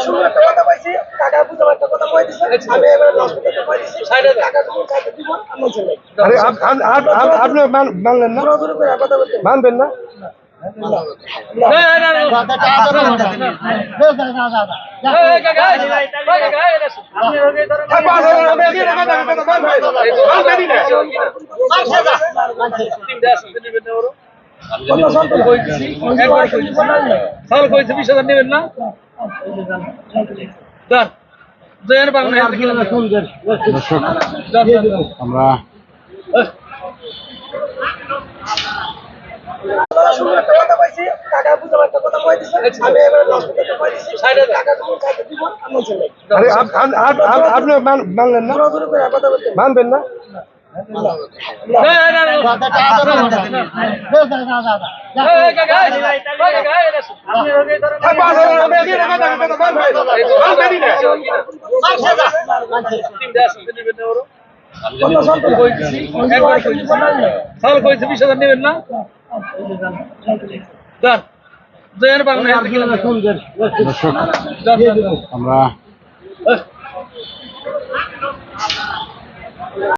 সুন্দর একটা কথা কথা কই দিছে মানলেন না মানবেন না সাল কইছে বিশ হাজার নেবেন না? যান জয়ের বাংলা দর্শক আমরা মান- মানবেন না? বিশ হাজার নেবেন না আমরা